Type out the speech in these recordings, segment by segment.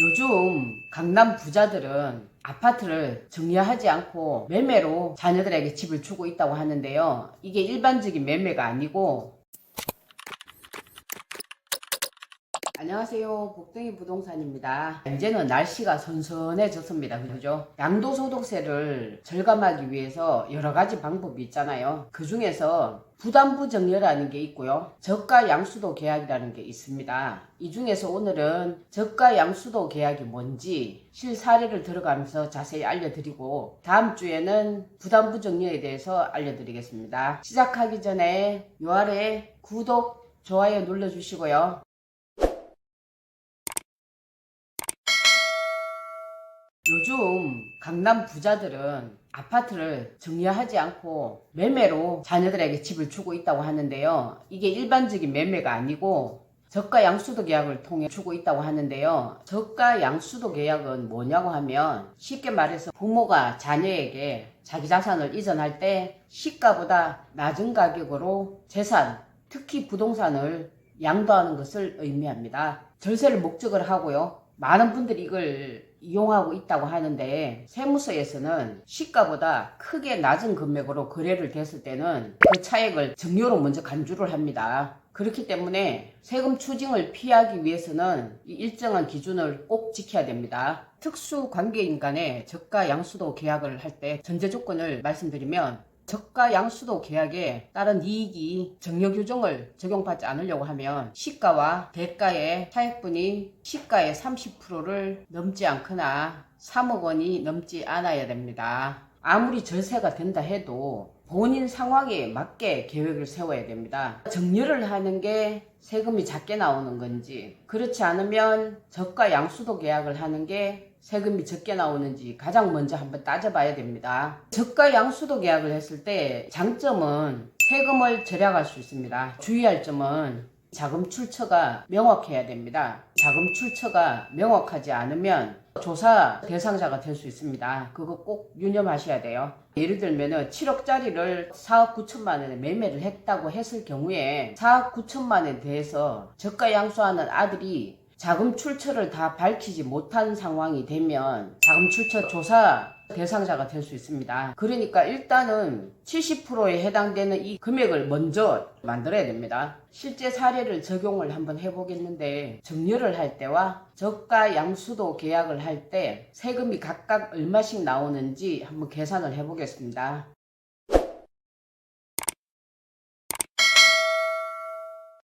요즘 강남 부자들은 아파트를 정리하지 않고 매매로 자녀들에게 집을 주고 있다고 하는데요. 이게 일반적인 매매가 아니고 안녕하세요. 복등이 부동산입니다. 이제는 날씨가 선선해졌습니다. 그죠? 양도소득세를 절감하기 위해서 여러 가지 방법이 있잖아요. 그 중에서 부담부 정려라는 게 있고요. 저가 양수도 계약이라는 게 있습니다. 이 중에서 오늘은 저가 양수도 계약이 뭔지 실사례를 들어가면서 자세히 알려드리고 다음 주에는 부담부 정려에 대해서 알려드리겠습니다. 시작하기 전에 요 아래 구독, 좋아요 눌러주시고요. 요즘 강남 부자들은 아파트를 정리하지 않고 매매로 자녀들에게 집을 주고 있다고 하는데요. 이게 일반적인 매매가 아니고 저가 양수도 계약을 통해 주고 있다고 하는데요. 저가 양수도 계약은 뭐냐고 하면 쉽게 말해서 부모가 자녀에게 자기 자산을 이전할 때 시가보다 낮은 가격으로 재산, 특히 부동산을 양도하는 것을 의미합니다. 절세를 목적을 하고요. 많은 분들이 이걸 이용하고 있다고 하는데 세무서에서는 시가보다 크게 낮은 금액으로 거래를 됐을 때는 그 차액을 정료로 먼저 간주를 합니다. 그렇기 때문에 세금 추징을 피하기 위해서는 이 일정한 기준을 꼭 지켜야 됩니다. 특수 관계인 간의 저가 양수도 계약을 할 때 전제 조건을 말씀드리면 저가 양수도 계약에 따른 이익이 정려 규정을 적용받지 않으려고 하면 시가와 대가의 차액분이 시가의 30%를 넘지 않거나 3억 원이 넘지 않아야 됩니다. 아무리 절세가 된다 해도 본인 상황에 맞게 계획을 세워야 됩니다. 정려를 하는 게 세금이 작게 나오는 건지 그렇지 않으면 저가 양수도 계약을 하는 게 세금이 적게 나오는지 가장 먼저 한번 따져봐야 됩니다. 저가 양수도 계약을 했을 때 장점은 세금을 절약할 수 있습니다. 주의할 점은 자금 출처가 명확해야 됩니다. 자금 출처가 명확하지 않으면 조사 대상자가 될 수 있습니다. 그거 꼭 유념하셔야 돼요. 예를 들면은 7억짜리를 4억 9천만 원에 매매를 했다고 했을 경우에 4억 9천만 원에 대해서 저가 양수하는 아들이 자금 출처를 다 밝히지 못한 상황이 되면 자금 출처 조사 대상자가 될 수 있습니다. 그러니까 일단은 70%에 해당되는 이 금액을 먼저 만들어야 됩니다. 실제 사례를 적용을 한번 해보겠는데 정려를 할 때와 저가 양수도 계약을 할 때 세금이 각각 얼마씩 나오는지 한번 계산을 해보겠습니다.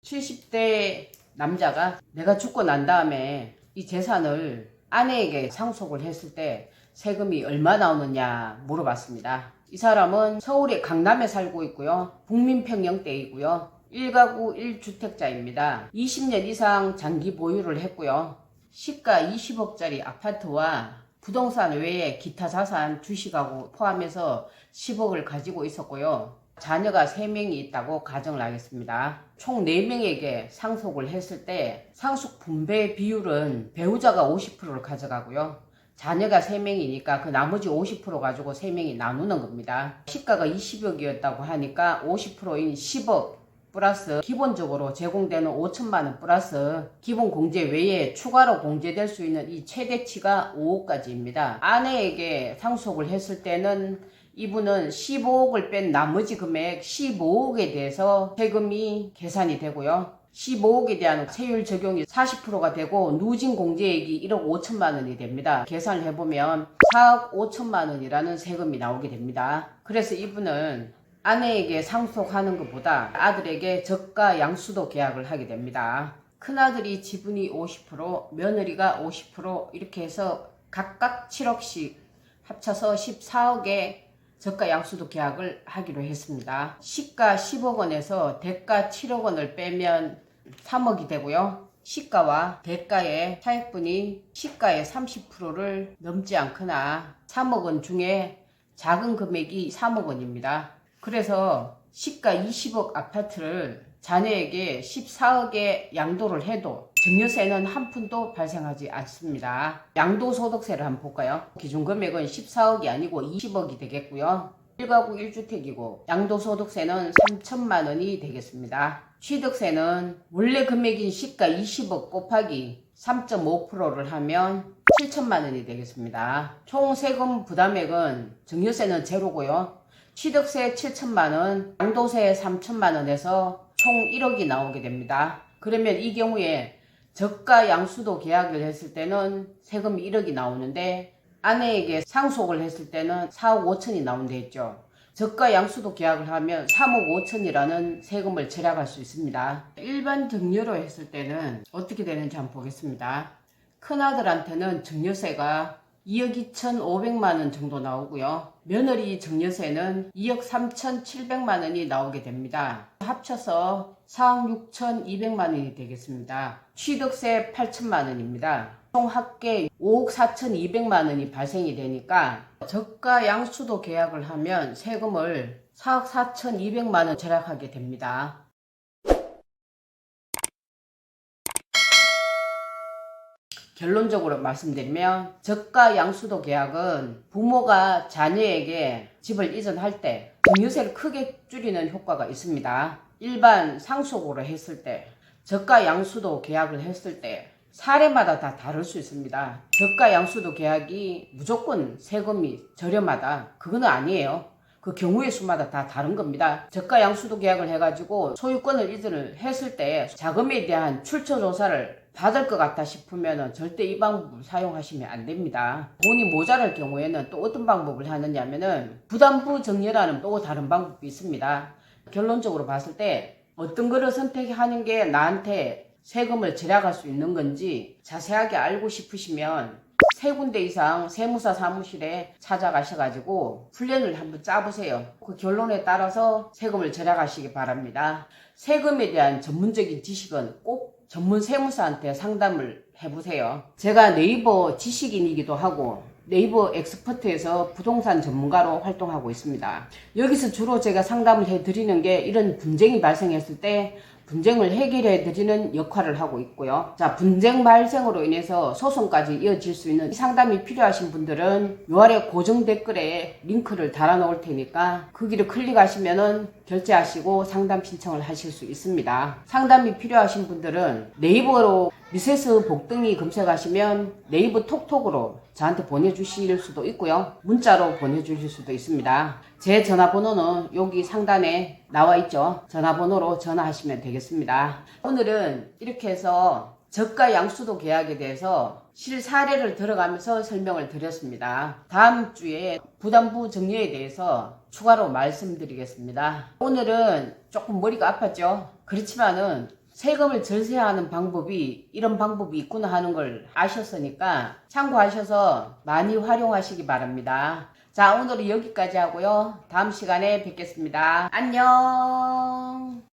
70대 남자가 내가 죽고 난 다음에 이 재산을 아내에게 상속을 했을 때 세금이 얼마 나오느냐 물어봤습니다. 이 사람은 서울의 강남에 살고 있고요. 국민평형대이고요. 1가구 1주택자입니다. 20년 이상 장기 보유를 했고요. 시가 20억짜리 아파트와 부동산 외에 기타 자산 주식하고 포함해서 10억을 가지고 있었고요. 자녀가 3명이 있다고 가정을 하겠습니다. 총 4명에게 상속을 했을 때 상속 분배 비율은 배우자가 50%를 가져가고요. 자녀가 3명이니까 그 나머지 50% 가지고 3명이 나누는 겁니다. 시가가 20억이었다고 하니까 50%인 10억 플러스 기본적으로 제공되는 5천만 원 플러스 기본 공제 외에 추가로 공제될 수 있는 이 최대치가 5억까지입니다. 아내에게 상속을 했을 때는 이분은 15억을 뺀 나머지 금액 15억에 대해서 세금이 계산이 되고요. 15억에 대한 세율 적용이 40%가 되고 누진 공제액이 1억 5천만 원이 됩니다. 계산을 해보면 4억 5천만 원이라는 세금이 나오게 됩니다. 그래서 이분은 아내에게 상속하는 것보다 아들에게 저가 양수도 계약을 하게 됩니다. 큰아들이 지분이 50%, 며느리가 50% 이렇게 해서 각각 7억씩 합쳐서 14억의 저가 양수도 계약을 하기로 했습니다. 시가 10억 원에서 대가 7억 원을 빼면 3억이 되고요. 시가와 대가의 차액분이 시가의 30%를 넘지 않거나 3억 원 중에 작은 금액이 3억 원입니다. 그래서 시가 20억 아파트를 자녀에게 14억에 양도를 해도 증여세는 한 푼도 발생하지 않습니다. 양도소득세를 한번 볼까요? 기준 금액은 14억이 아니고 20억이 되겠고요. 1가구 1주택이고 양도소득세는 3천만 원이 되겠습니다. 취득세는 원래 금액인 시가 20억 곱하기 3.5%를 하면 7천만 원이 되겠습니다. 총 세금 부담액은 증여세는 제로고요. 취득세 7천만 원, 양도세 3천만 원에서 총 1억이 나오게 됩니다. 그러면 이 경우에 저가 양수도 계약을 했을 때는 세금이 1억이 나오는데 아내에게 상속을 했을 때는 4억 5천이 나온다 했죠. 저가 양수도 계약을 하면 3억 5천이라는 세금을 절약할 수 있습니다. 일반 증여로 했을 때는 어떻게 되는지 한번 보겠습니다. 큰아들한테는 증여세가 2억 2천5백만 원 정도 나오고요. 며느리 증여세는 2억 3천 7백만 원이 나오게 됩니다. 합쳐서 4억 6천 2백만 원이 되겠습니다. 취득세 8천만 원입니다. 총 합계 5억 4천 2백만 원이 발생이 되니까 저가 양수도 계약을 하면 세금을 4억 4천 2백만 원 절약하게 됩니다. 결론적으로 말씀드리면 저가 양수도 계약은 부모가 자녀에게 집을 이전할 때 증여세를 크게 줄이는 효과가 있습니다. 일반 상속으로 했을 때 저가 양수도 계약을 했을 때 사례마다 다 다를 수 있습니다. 저가 양수도 계약이 무조건 세금이 저렴하다. 그거는 아니에요. 그 경우의 수마다 다 다른 겁니다. 저가 양수도 계약을 해가지고 소유권을 이전을 했을 때 자금에 대한 출처 조사를 받을 것 같다 싶으면 절대 이 방법을 사용하시면 안 됩니다. 돈이 모자랄 경우에는 또 어떤 방법을 하느냐면 은 부담부 정리라는 또 다른 방법이 있습니다. 결론적으로 봤을 때 어떤 거를 선택하는 게 나한테 세금을 절약할 수 있는 건지 자세하게 알고 싶으시면 세 군데 이상 세무사 사무실에 찾아가셔가지고 플랜을 한번 짜보세요. 그 결론에 따라서 세금을 절약하시기 바랍니다. 세금에 대한 전문적인 지식은 꼭 전문 세무사한테 상담을 해보세요. 제가 네이버 지식인이기도 하고 네이버 엑스퍼트에서 부동산 전문가로 활동하고 있습니다. 여기서 주로 제가 상담을 해드리는 게 이런 분쟁이 발생했을 때 분쟁을 해결해 드리는 역할을 하고 있고요. 자, 분쟁 발생으로 인해서 소송까지 이어질 수 있는 상담이 필요하신 분들은 요 아래 고정 댓글에 링크를 달아 놓을 테니까 거기를 클릭하시면은 결제하시고 상담 신청을 하실 수 있습니다. 상담이 필요하신 분들은 네이버로 미세스 복등이 검색하시면 네이버 톡톡으로 저한테 보내주실 수도 있고요. 문자로 보내주실 수도 있습니다. 제 전화번호는 여기 상단에 나와 있죠. 전화번호로 전화하시면 되겠습니다. 오늘은 이렇게 해서 저가 양수도 계약에 대해서 실 사례를 들어가면서 설명을 드렸습니다. 다음 주에 부담부 정리에 대해서 추가로 말씀드리겠습니다. 오늘은 조금 머리가 아팠죠. 그렇지만은 세금을 절세하는 방법이 이런 방법이 있구나 하는 걸 아셨으니까 참고하셔서 많이 활용하시기 바랍니다. 자, 오늘은 여기까지 하고요. 다음 시간에 뵙겠습니다. 안녕!